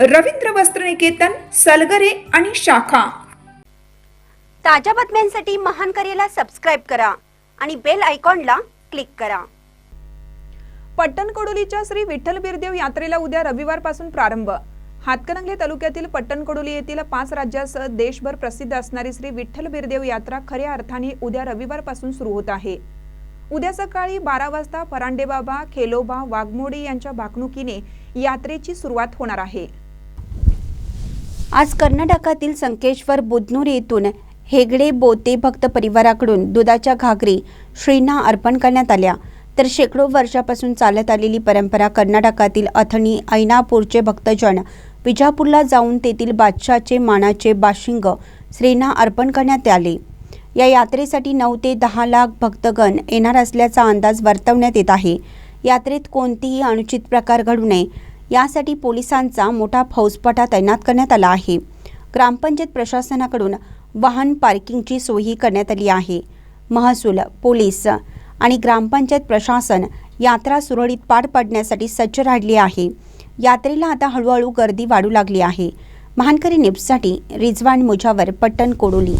रवींद्र वस्त्रनिकेतन सलगरे आणि शाखा. ताज्या बातम्यांसाठी महान करेला सबस्क्राईब करा आणि बेल आयकॉनला क्लिक करा. पट्टणकोडोलीच्या श्री विठ्ठल बिरदेव यात्रेला उद्या रविवारपासून प्रारंभ. हातकणंगले तालुक्यातील पट्टणकोडोली येथील पाच राज्यासह देशभर प्रसिद्ध असणारी श्री विठ्ठल बिरदेव यात्रा खऱ्या अर्थाने उद्या रविवारपासून सुरू होत आहे. उद्या सकाळी बारा वाजता फरांडेबाबा खेलोबा वाघमोडी यांच्या भाकणुकीने यात्रेची सुरुवात होणार आहे. आज कर्नाटकातील संकेश्वर बुधनूर येथून हेगडे बोते भक्त परिवाराकडून दुधाच्या घागरी श्रींना अर्पण करण्यात आल्या. तर शेकडो वर्षापासून चालत आलेली परंपरा कर्नाटकातील अथणी ऐनापूरचे भक्तजन विजापूरला जाऊन तेथील बादशाचे मानाचे बाशिंग श्रींना अर्पण करण्यात आले. या यात्रेसाठी नऊ ते दहा लाख भक्तगण येणार असल्याचा अंदाज वर्तवण्यात येत आहे. यात्रेत कोणतीही अनुचित प्रकार घडू नये. यासाठी पोलिसांचा मोठा फौजपाठा तैनात करण्यात आला आहे. ग्रामपंचायत प्रशासनाकडून वाहन पार्किंगची सोयही करण्यात आली आहे. महसूल पोलीस आणि ग्रामपंचायत प्रशासन यात्रा सुरळीत पार पाडण्यासाठी सज्ज राहिली आहे. यात्रेला आता हळूहळू गर्दी वाढू लागली आहे. महानकरी निप्ससाठी रिजवान मुजावर पट्टण कोडोली.